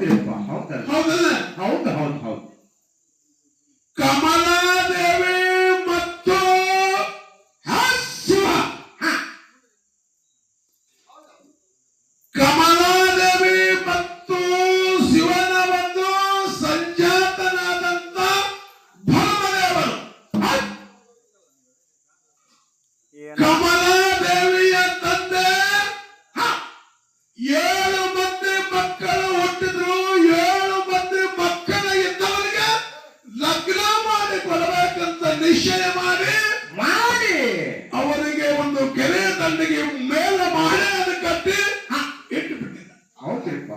ಹೌದಿರಪ್ಪ ಹೌದಲ್ಲ? ಹೌದು. ಹೌದು ಹೌದು ಕಮಲಾದೇವಿ ಮತ್ತು ಶಿವ ಕಮಲಾದೇವಿ ಮತ್ತು ಶಿವನ ಒಂದು ಸಂಜಾತನಾದಂತ ಭೌಮದೇವರು ಕಮಲ ಕೊಡಬೇಕಂತ ನಿಶ್ಚಯ ಮಾಡಿ ಮಾಡಿ. ಅವರಿಗೆ ಒಂದು ಕೆರೆ ದಂಡಿಗೆ ಮೇಲೆ ಮಾಡಿ ಅದು ಕಟ್ಟಿ ಇಟ್ಟು ಬಿಟ್ಟಿದ್ದ ಹೌದಿಪ್ಪ